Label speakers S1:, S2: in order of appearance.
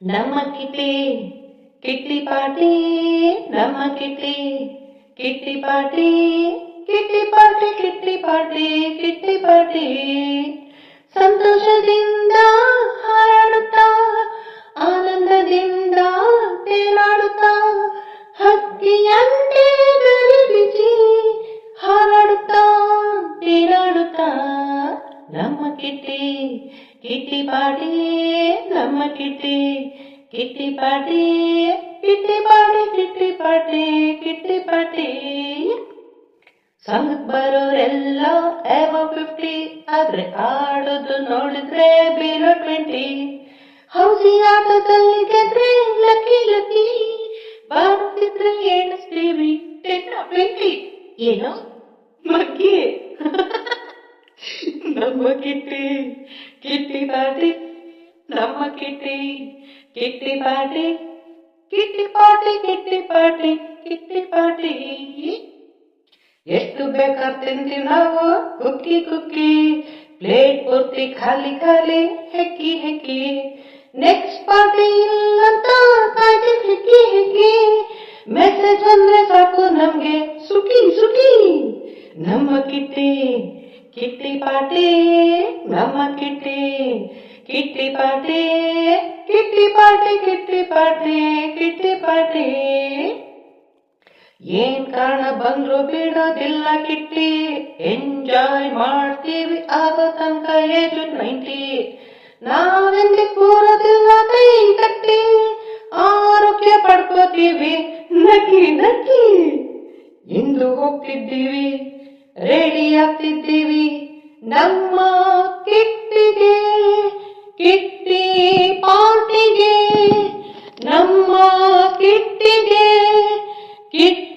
S1: ನಮ್ಮ ಕಿಟ್ಲಿ ಕಿಟ್ಲಿ ಪಾಟಿ ನಮ್ಮ ಕಿಟ್ಲಿ ಕಿಟ್ಲಿ ಪಾಟಿ ಕಿಟ್ಲಿ ಪಾಟಿ ಕಿಟ್ಲಿ ಪಾಟಿ ಕಿಟ್ಲಿ ಪಾಟಿ ಸಂತೋಷದಿಂದ ಹಾರಾಡುತ್ತಾ, ಆನಂದದಿಂದ ತೇಲಾಡುತ್ತಾ ಹಕ್ಕಿಯಂತೆ ಗರಿಬಿಸಿ ಹಾರಾಡುತ್ತಾ, ತೇಲಾಡುತ್ತಾ. ನಮ್ಮ ಕಿಟ್ಟಿ ಕಿಟ್ಟಿ ಪಾಟಿ ನಮ್ಮ ಕಿಟ್ಟಿ ಕಿಟ್ಟಿ ಪಾಟಿ ಕಿಟ್ಟಿ ಪಾಟಿ ಕಿಟ್ಟಿ ಪಾಟಿ ಕಿಟ್ಟಿ ಪಾಟಿ ಸಂಘಕ್ ಬರೋರೆಲ್ಲ ಎವ ಫಿಫ್ಟಿ ಆದ್ರೆ ಆಡೋದು ನೋಡಿದ್ರೆ ಬಿಲೋ ಟ್ವೆಂಟಿ ಹೌಸಿ ಆಟದಲ್ಲಿ ಗೆದ್ರೆ ಲಕ್ಕಿ ಲಕ್ಕಿ ಬಾಡ್ತಿದ್ರೆ ಎಣಿಸ್ತೀವಿ ಟೆನ್ ಟ್ವೆಂಟಿ ಏನು ಮಗ್ಗಿ ನಮ್ಮ ಕಿಟ್ಟಿ ಕಿಟ್ಟಿ ಪಾಟಿ ನಮ್ಮ ಕಿಟ್ಟಿ ಕಿಟ್ಟಿ ಪಾಟಿ ಕಿಟ್ಟಿ ಪಾಟಿ ಕಿಟ್ಟಿ ಪಾಟಿ ಕಿಟ್ಟಿ ಪಾಟಿ ಎಷ್ಟು ಬೇಕಾದ್ರೆ ತಿಂತೀವಿ ನಾವು ಕುಕ್ಕಿ ಕುಕ್ಕಿ ಪ್ಲೇಟ್ ಪೂರ್ತಿ ಖಾಲಿ ಖಾಲಿ ಹೆಕ್ಕಿ ಹೆಕ್ಕಿ ನೆಕ್ಸ್ಟ್ ಪಾರ್ಟಿ ಇಲ್ಲಂತ ಕಾಯ್ದೆ ಹೆಕ್ಕಿ ಹೆಕ್ಕಿ ಮೆಸೇಜ್ ಬಂದ್ರೆ ಸಾಕು ನಮ್ಗೆ ಸುಖಿ ಸುಖಿ ನಮ್ಮ ಕಿಟ್ಟಿ ಕಿಟ್ಟಿ ಪಾಟಿ, ನಮ್ಮ ಕಿಟ್ಟಿ. ಕಿಟ್ಟಿ ಪಾಟಿ ಕಿಟ್ಟಿ ಪಾಟಿ ಕಿಟ್ಟಿ ಪಾಟಿ ಕಿಟ್ಟಿ ಪಾಟಿ. ಏನ್ ಕಾರಣ ಬಂದ್ರು ಬಿಡೋದಿಲ್ಲ ಕಿಟ್ಟಿ. ಎಂಜಾಯ್ ಮಾಡ್ತೀವಿ ಆಗ ತನಕ ಏಜು ನೈಂಟಿ ನಾವೆಂದಿ ಕೂರೋದಿಲ್ಲ ಕೈ ಕಟ್ಟಿ. ಆರೋಗ್ಯ ಪಡ್ಕೋತೀವಿ. ನಕ್ಕಿ ನಕ್ಕಿ. ಇಂದು ಹೋಗ್ತಿದ್ದೀವಿ. ರೆಡಿಯಾಗ್ತಿದ್ದೀವಿ ನಮ್ಮ ಕಿಟ್ಟಿಗೆ ಕಿಟ್ಟಿ ಪಾಟಿಗೆ ನಮ್ಮ ಕಿಟ್ಟಿಗೆ ಕಿಟ್ಟಿ